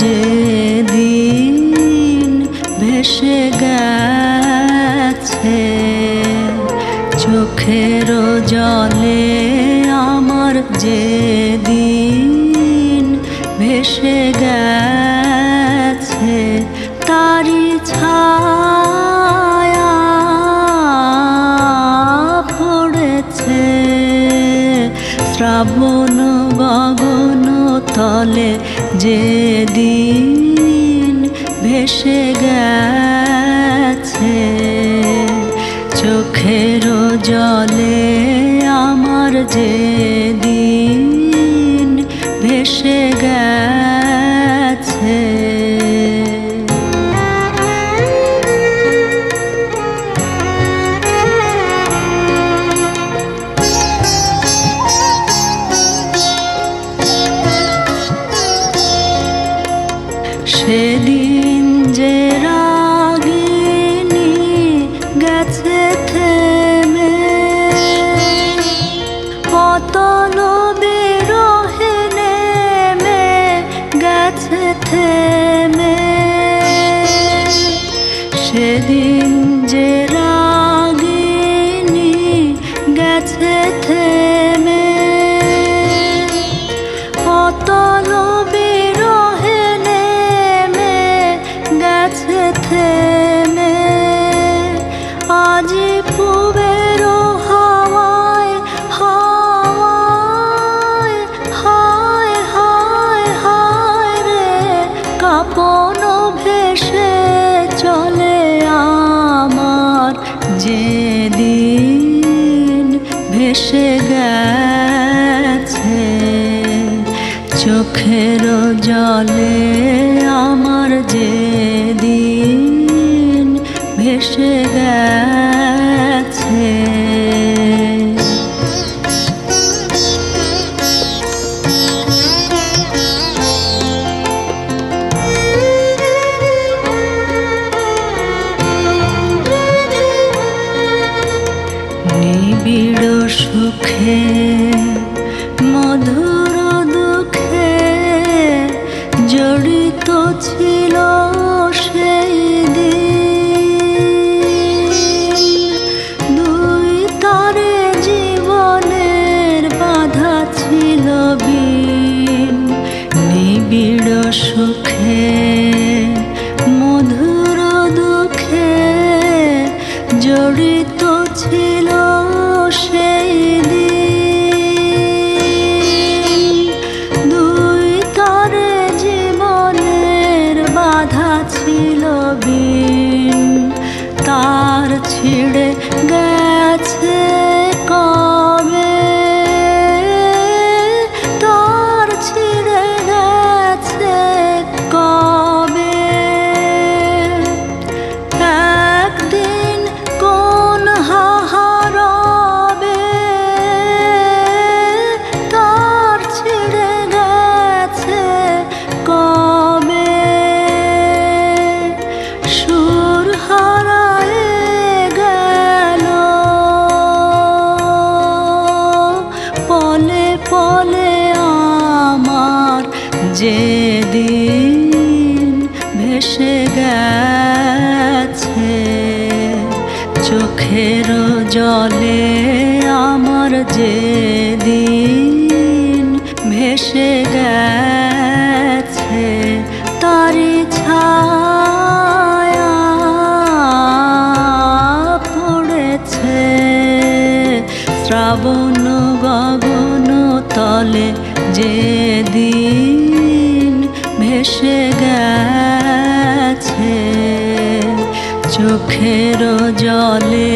যে দিন ভেসে গেছে, চোখের জলে আমার যে দিন ভেসে গেছে তারি ছায়া পড়েছে। শ্রাবণ গগন তলে যে দিন ভেসে গেছে চোখের জলে আমার যেদিন ভেসে গেছে থেমে অতল বিরহে নেমে গেছে থেমে। সেদিন যে ভেসে গেছে। চোখের জলে আমার যে দিন ভেসে গেছে। নিবিড় সুখে, মধুর দুঃখে জড়িত ছিল সেই দিন। দুই তারে জীবনের বাধা ছিল বিন, নিবিড় সুখে তার আমার আমার যেদিন ভেসে গেছে চোখের জলে আমার যেদিন ভেসে গেছে শ্রাবণ গগন তলে যে দিন ভেসে গেছে চোখের জলে